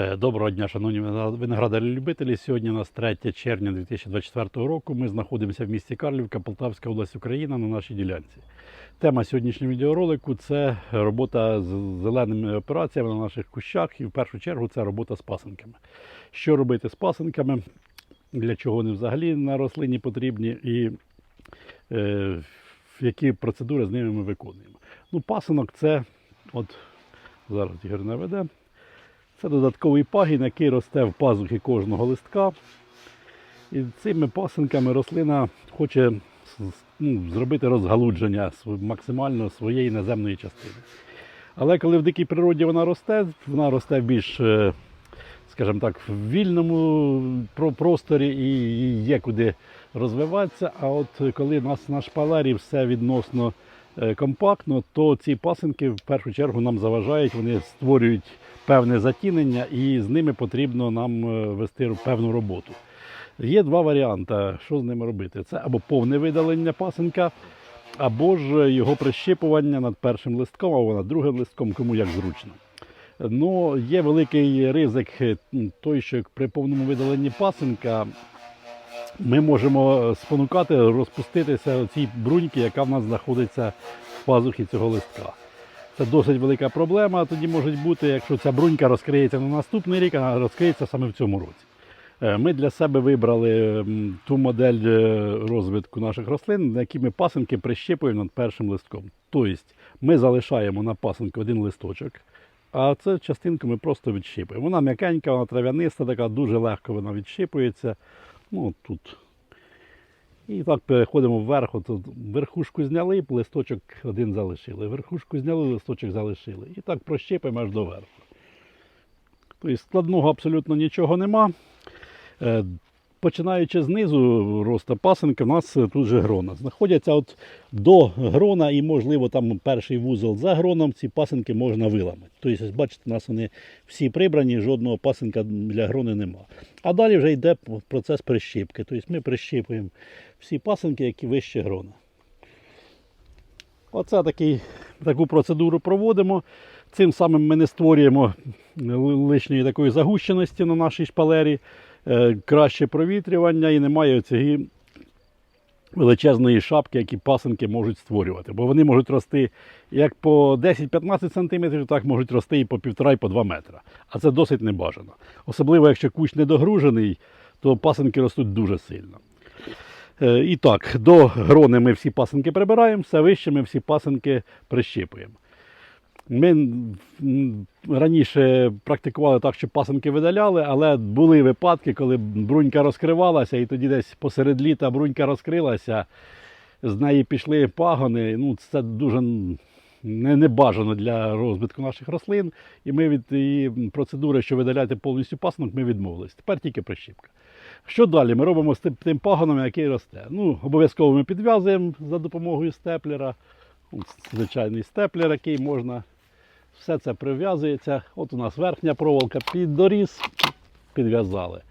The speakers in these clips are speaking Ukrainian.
Е, Доброго дня, шановні виноградарі-любителі. Сьогодні у нас 3 червня 2024 року. Ми знаходимося в місті Карлівка, Полтавська область, Україна на нашій ділянці. Тема сьогоднішнього відеоролику це робота з зеленими операціями на наших кущах і в першу чергу це робота з пасинками. Що робити з пасинками, для чого вони взагалі на рослині потрібні і е, які процедури з ними ми виконуємо. Ну, пасинок це, от зараз Ігор наведе. Це додатковий пагін, який росте в пазухі кожного листка. І цими пасинками рослина хоче ну, зробити розгалудження максимально своєї наземної частини. Але коли в дикій природі вона росте, вона росте більш, е, скажімо так, в вільному просторі і є куди розвиватися. А от коли у нас на шпалері все відносно е, компактно, то ці пасинки в першу чергу нам заважають, вони створюють певне затінення, і з ними потрібно нам е, вести певну роботу. Є два варіанти, що з ними робити. Це або повне видалення пасинка, або ж його прищипування над першим листком, або над другим листком, кому як зручно. Ну, є великий ризик е, той, що при повному видаленні пасинка ми можемо спонукати розпуститися цій бруньки, яка в нас знаходиться в пазухі цього листка. Це досить велика проблема. Тоді може бути, якщо ця брунька розкриється на наступний рік, вона розкриється саме в цьому році. Е, Ми для себе вибрали ту модель е, розвитку наших рослин, на які ми пасинки прищепуємо над першим листком. Тобто ми залишаємо на пасинку один листочок, а цю частинку ми просто відщипуємо. Вона м'якенька, вона трав'яниста, така дуже легко вона відщипується. Ну, тут. І так переходимо вверх. От верхушку зняли, листочок один залишили. Верхушку зняли, листочок залишили. І так прощипаємо аж до верху. Тобто складного абсолютно нічого нема. Е, Починаючи знизу росту пасинки, у нас тут же грона. Знаходяться от до грона і, можливо, там перший вузол за гроном ці пасинки можна виламати. Тобто, бачите, у нас вони всі прибрані, жодного пасинка для грони нема. А далі вже йде процес прищіпки. Тобто ми прищіпуємо всі пасинки, які вище грона. Оце такий, таку процедуру проводимо. Цим самим ми не створюємо лишньої такої загущеності на нашій шпалері, е, краще провітрювання і немає цієї величезної шапки, які пасинки можуть створювати. Бо вони можуть рости як по 10-15 см, так можуть рости і по 1,5 по 2 метра. А це досить небажано. Особливо, якщо кущ недогружений, то пасинки ростуть дуже сильно. Е, І так, до грони ми всі пасинки прибираємо, все вище ми всі пасинки прищіпуємо. Ми раніше практикували так, що пасинки видаляли, але були випадки, коли брунька розкривалася, і тоді десь посеред літа брунька розкрилася, з неї пішли пагони. Ну, це дуже не, не для розвитку наших рослин. І ми від її процедури, що видаляти повністю пасинок, ми відмовились. Тепер тільки прищіпка. Що далі? Ми робимо з тим пагоном, який росте. Ну, обов'язково ми підв'язуємо за допомогою степлера. Звичайний степлер, який можна. Все це прив'язується. От у нас верхня проволока під доріз, підв'язали.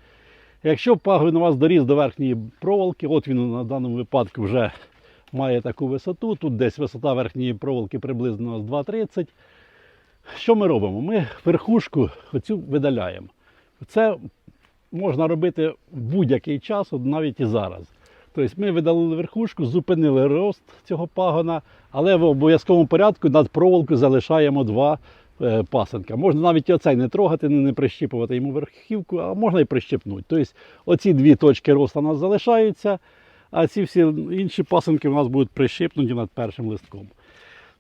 Якщо пагін у вас доріз до верхньої проволоки, от він на даному випадку вже має таку висоту. Тут десь висота верхньої проволоки приблизно у нас 2,30. Що ми робимо? Ми верхушку оцю видаляємо. Це можна робити в будь-який час, навіть і зараз. Тобто ми видалили верхушку, зупинили рост цього пагона, але в обов'язковому порядку над проволокою залишаємо два е, пасенка. Можна навіть оцей не трогати, не прищіпувати йому верхівку, а можна і прищипнути. Тобто оці дві точки росту у нас залишаються, а ці всі інші пасенки у нас будуть прищипнуті над першим листком.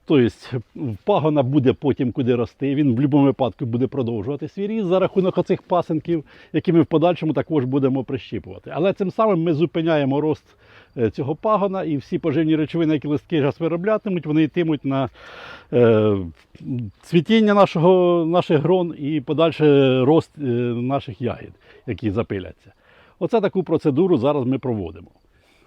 Тобто пагона буде потім куди рости. Він в будь-якому випадку буде продовжувати свій ріст за рахунок оцих пасенків, які ми в подальшому також будемо прищіпувати. Але цим самим ми зупиняємо рост е, цього пагона і всі поживні речовини, які листки зараз вироблятимуть, вони йтимуть на е, цвітіння нашого, наших грон і подальший рост е, наших ягід, які запиляться. Оце таку процедуру зараз ми проводимо.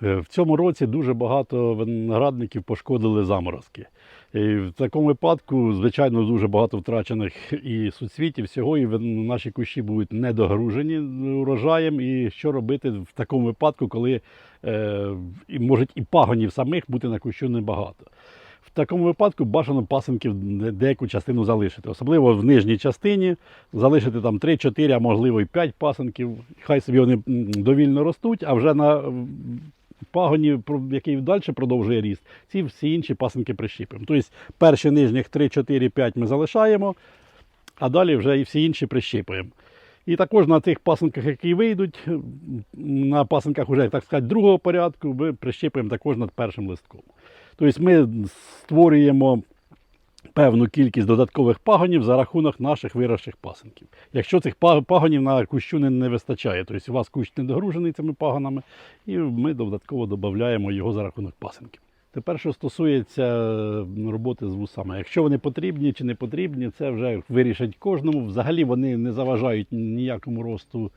Е, В цьому році дуже багато виноградників пошкодили заморозки. І в такому випадку, звичайно, дуже багато втрачених і суцвітів всього, і наші кущі будуть недогружені урожаєм. І що робити в такому випадку, коли е, можуть і пагонів самих бути на кущу небагато. В такому випадку бажано пасинків деяку частину залишити, особливо в нижній частині, залишити там 3-4, а можливо і 5 пасинків. Хай собі вони довільно ростуть, а вже на м, пагоні, який далі продовжує ріст, ці всі інші пасинки прищіпимо. Тобто перші нижніх 3, 4, 5 ми залишаємо, а далі вже і всі інші прищіпуємо. І також на тих пасинках, які вийдуть, на пасинках вже, так сказати, другого порядку, ми прищіпуємо також над першим листком. Тобто ми створюємо певну кількість додаткових пагонів за рахунок наших виросших пасинків. Якщо цих пагонів на кущу не, вистачає, тобто у вас кущ не догружений цими пагонами, і ми додатково додаємо його за рахунок пасинків. Тепер, що стосується роботи з вусами, якщо вони потрібні чи не потрібні, це вже вирішить кожному. Взагалі вони не заважають ніякому росту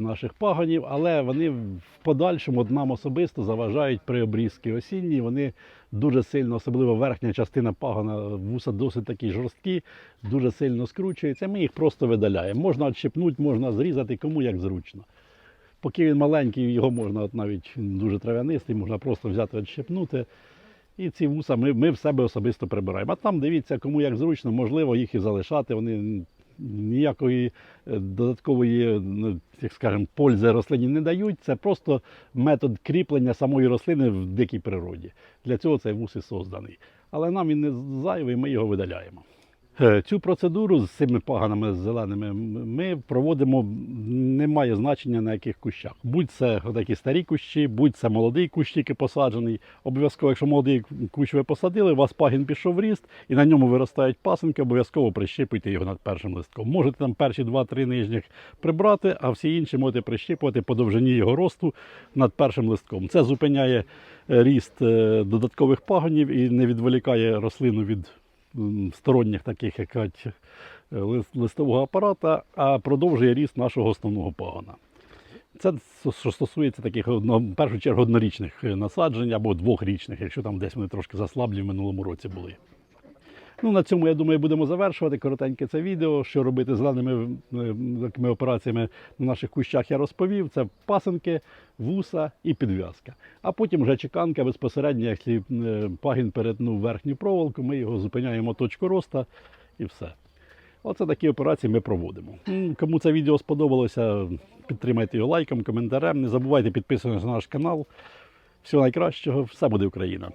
наших пагонів, але вони в подальшому нам особисто заважають при обрізці осінній. Вони дуже сильно, особливо верхня частина пагона, вуса досить такі жорсткі, дуже сильно скручуються. Ми їх просто видаляємо. Можна відщипнути, можна зрізати, кому як зручно. Поки він маленький, його можна от навіть дуже трав'янистий, можна просто взяти відщипнути. І ці вуса ми, ми в себе особисто прибираємо. А там дивіться, кому як зручно, можливо, їх і залишати. Вони ніякої е, додаткової, ну, як скажемо, пользи рослині не дають. Це просто метод кріплення самої рослини в дикій природі. Для цього цей вус і созданий. Але нам він не зайвий, ми його видаляємо. Е, Цю процедуру з цими паганами зеленими ми проводимо, немає значення на яких кущах. Будь це такі старі кущі, будь це молодий кущ, тільки посаджений. Обов'язково, якщо молодий кущ ви посадили, у вас пагін пішов в ріст і на ньому виростають пасинки, обов'язково прищіпуйте його над першим листком. Можете там перші два-три нижніх прибрати, а всі інші можете прищіпувати по довжині його росту над першим листком. Це зупиняє е, ріст е, додаткових пагонів і не відволікає рослину від сторонніх таких, як кажуть, е, листового апарата, а продовжує ріст нашого основного пагона. Це що стосується таких в першу чергу однорічних е, насаджень або двохрічних, якщо там десь вони трошки заслаблі в минулому році були. Ну, на цьому, я думаю, будемо завершувати. Коротеньке це відео. Що робити з зеленими е, такими операціями на наших кущах я розповів. Це пасинки, вуса і підв'язка. А потім вже чеканка безпосередньо, якщо е, пагін перетнув верхню проволоку, ми його зупиняємо точку росту і все. Оце такі операції ми проводимо. Кому це відео сподобалося, підтримайте його лайком, коментарем. Не забувайте підписуватися на наш канал. Всього найкращого, все буде Україна!